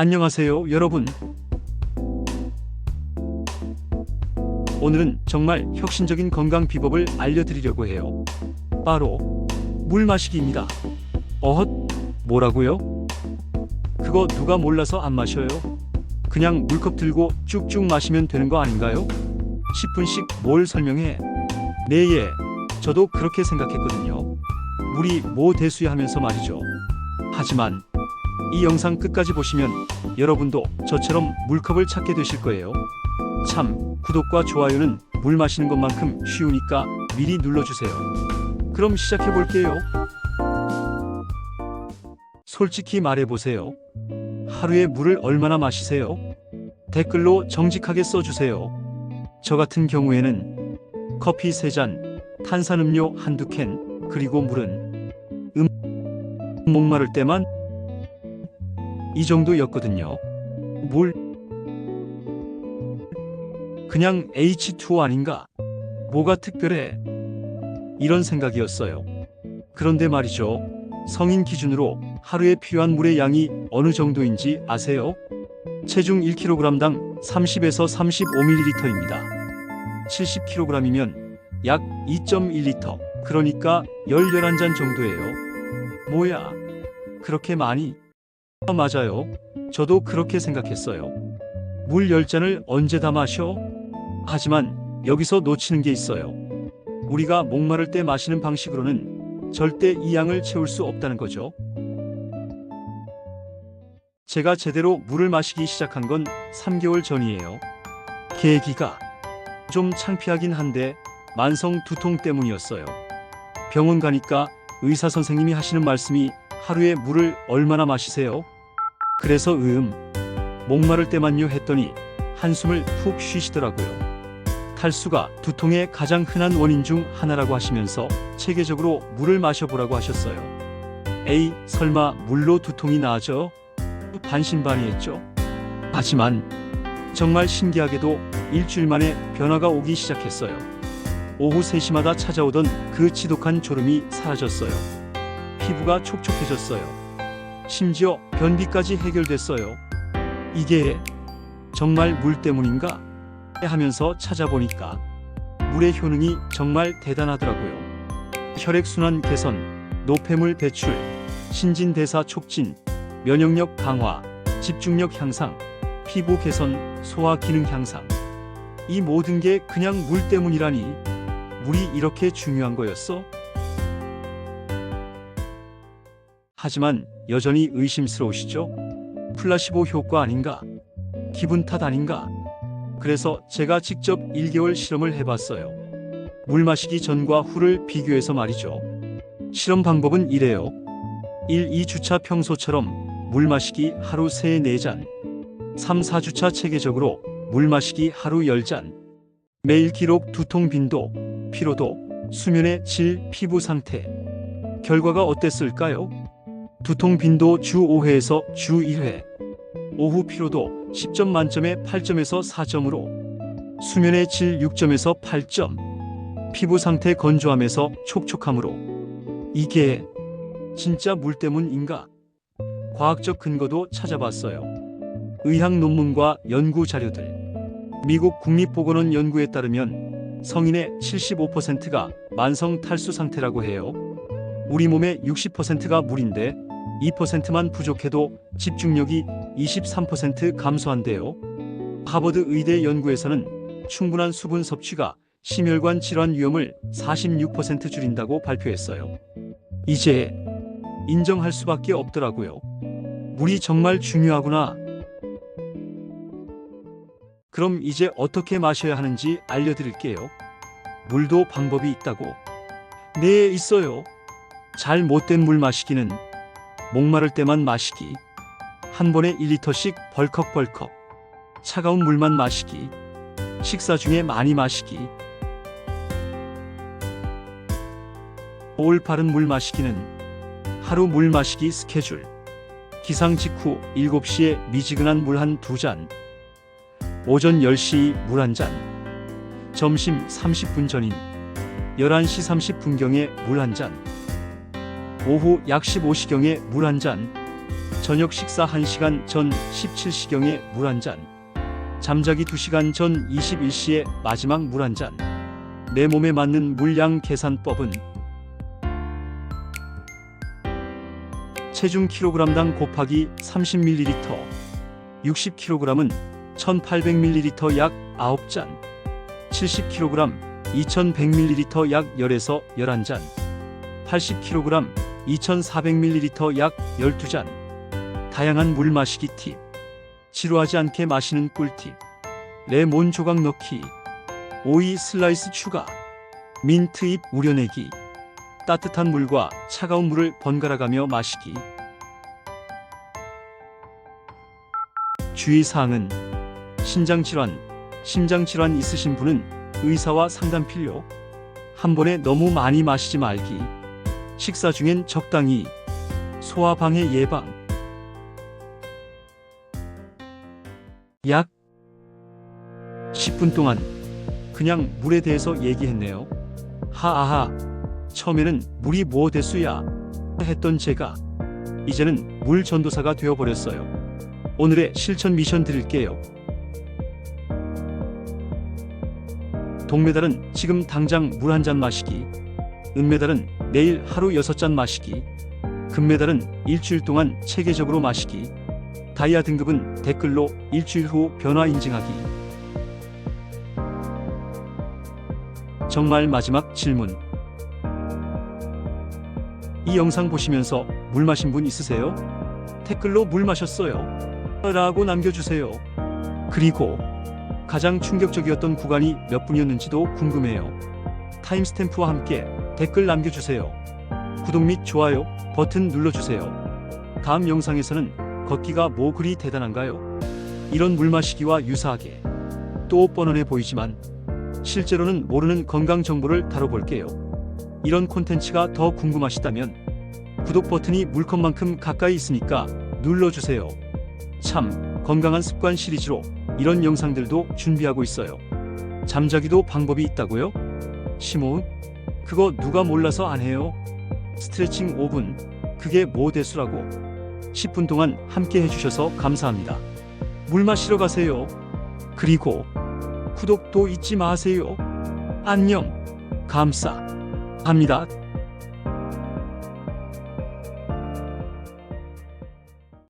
안녕하세요, 여러분. 오늘은 정말 혁신적인 건강 비법을 알려드리려고 해요. 바로 물 마시기입니다. 어헛, 뭐라고요? 그거 누가 몰라서 안 마셔요? 그냥 물컵 들고 쭉쭉 마시면 되는 거 아닌가요? 10분씩 뭘 설명해? 네, 예. 저도 그렇게 생각했거든요. 물이 뭐 대수야 하면서 말이죠. 하지만 이 영상 끝까지 보시면 여러분도 저처럼 물컵을 찾게 되실 거예요. 참, 구독과 좋아요는 물 마시는 것만큼 쉬우니까 미리 눌러주세요. 그럼 시작해 볼게요. 솔직히 말해보세요. 하루에 물을 얼마나 마시세요? 댓글로 정직하게 써주세요. 저 같은 경우에는 커피 3잔, 탄산음료 한두 캔, 그리고 물은 음, 목마를 때만 이 정도였거든요. 물 그냥 H2O 아닌가? 뭐가 특별해? 이런 생각이었어요. 그런데 말이죠. 성인 기준으로 하루에 필요한 물의 양이 어느 정도인지 아세요? 체중 1kg당 30에서 35ml입니다. 70kg이면 약 2.1리터. 그러니까 11잔 정도예요. 뭐야? 그렇게 많이? 아, 맞아요. 저도 그렇게 생각했어요. 물 10잔을 언제 다 마셔? 하지만 여기서 놓치는 게 있어요. 우리가 목마를 때 마시는 방식으로는 절대 이 양을 채울 수 없다는 거죠. 제가 제대로 물을 마시기 시작한 건 3개월 전이에요. 계기가 좀 창피하긴 한데 만성 두통 때문이었어요. 병원 가니까 의사 선생님이 하시는 말씀이 하루에 물을 얼마나 마시세요? 그래서 음, 목마를 때만요 했더니 한숨을 푹 쉬시더라고요. 탈수가 두통의 가장 흔한 원인 중 하나라고 하시면서 체계적으로 물을 마셔보라고 하셨어요. 에이, 설마 물로 두통이 나아져? 반신반의했죠. 하지만 정말 신기하게도 일주일 만에 변화가 오기 시작했어요. 오후 3시마다 찾아오던 그 지독한 졸음이 사라졌어요. 피부가 촉촉해졌어요. 심지어 변비까지 해결됐어요. 이게 정말 물 때문인가? 하면서 찾아보니까 물의 효능이 정말 대단하더라고요. 혈액순환 개선, 노폐물 배출, 신진대사 촉진, 면역력 강화, 집중력 향상, 피부 개선, 소화 기능 향상. 이 모든 게 그냥 물 때문이라니. 물이 이렇게 중요한 거였어? 하지만 여전히 의심스러우시죠? 플라시보 효과 아닌가? 기분 탓 아닌가? 그래서 제가 직접 1개월 실험을 해봤어요. 물 마시기 전과 후를 비교해서 말이죠. 실험 방법은 이래요. 1, 2주차 평소처럼 물 마시기 하루 3, 4잔. 3, 4주차 체계적으로 물 마시기 하루 10잔. 매일 기록 두통 빈도, 피로도, 수면의 질, 피부 상태. 결과가 어땠을까요? 두통 빈도 주 5회에서 주 1회. 오후 피로도 10점 만점에 8점에서 4점으로. 수면의 질 6점에서 8점. 피부 상태 건조함에서 촉촉함으로. 이게 진짜 물 때문인가? 과학적 근거도 찾아봤어요. 의학 논문과 연구 자료들. 미국 국립보건원 연구에 따르면 성인의 75%가 만성 탈수 상태라고 해요. 우리 몸의 60%가 물인데 2%만 부족해도 집중력이 23% 감소한대요. 하버드 의대 연구에서는 충분한 수분 섭취가 심혈관 질환 위험을 46% 줄인다고 발표했어요. 이제 인정할 수밖에 없더라고요. 물이 정말 중요하구나. 그럼 이제 어떻게 마셔야 하는지 알려드릴게요. 물도 방법이 있다고. 네, 있어요. 잘 못된 물 마시기는 목마를 때만 마시기. 한 번에 1리터씩 벌컥벌컥. 차가운 물만 마시기. 식사 중에 많이 마시기. 올바른 물 마시기는 하루 물 마시기 스케줄. 기상 직후 7시에 미지근한 물 한 두 잔. 오전 10시 물 한 잔. 점심 30분 전인 11시 30분경에 물 한 잔. 오후 약 15시경에 물 한 잔. 저녁 식사 1시간 전 17시경에 물 한 잔. 잠자기 2시간 전 21시에 마지막 물 한 잔. 내 몸에 맞는 물량 계산법은 체중 킬로그램당 곱하기 30ml 60kg은 1800ml 약 9잔 70kg 2100ml 약 10에서 11잔 80kg 2400ml 약 12잔. 다양한 물 마시기 팁. 지루하지 않게 마시는 꿀팁. 레몬 조각 넣기. 오이 슬라이스 추가. 민트잎 우려내기. 따뜻한 물과 차가운 물을 번갈아가며 마시기. 주의사항은 신장질환, 심장질환 있으신 분은 의사와 상담 필요. 한 번에 너무 많이 마시지 말기 식사 중엔 적당히 소화 방해 예방 약 10분 동안 그냥 물에 대해서 얘기했네요. 하아하 처음에는 물이 뭐 대수야 했던 제가 이제는 물 전도사가 되어버렸어요. 오늘의 실천 미션 드릴게요. 동메달은 지금 당장 물 한 잔 마시기. 은메달은 내일 하루 여섯 잔 마시기. 금메달은 일주일 동안 체계적으로 마시기. 다이아 등급은 댓글로 일주일 후 변화 인증하기. 정말 마지막 질문. 이 영상 보시면서 물 마신 분 있으세요? 댓글로 물 마셨어요. 라고 남겨주세요. 그리고 가장 충격적이었던 구간이 몇 분이었는지도 궁금해요. 타임스탬프와 함께 댓글 남겨주세요. 구독 및 좋아요 버튼 눌러주세요. 다음 영상에서는 걷기가 뭐 그리 대단한가요? 이런 물 마시기와 유사하게 또 뻔뻔해 보이지만 실제로는 모르는 건강 정보를 다뤄볼게요. 이런 콘텐츠가 더 궁금하시다면 구독 버튼이 물컵만큼 가까이 있으니까 눌러주세요. 참 건강한 습관 시리즈로 이런 영상들도 준비하고 있어요. 잠자기도 방법이 있다고요? 심호흡? 그거 누가 몰라서 안 해요? 스트레칭 5분. 그게 뭐 대수라고. 10분 동안 함께 해주셔서 감사합니다. 물 마시러 가세요. 그리고 구독도 잊지 마세요. 안녕. 감사. 합니다.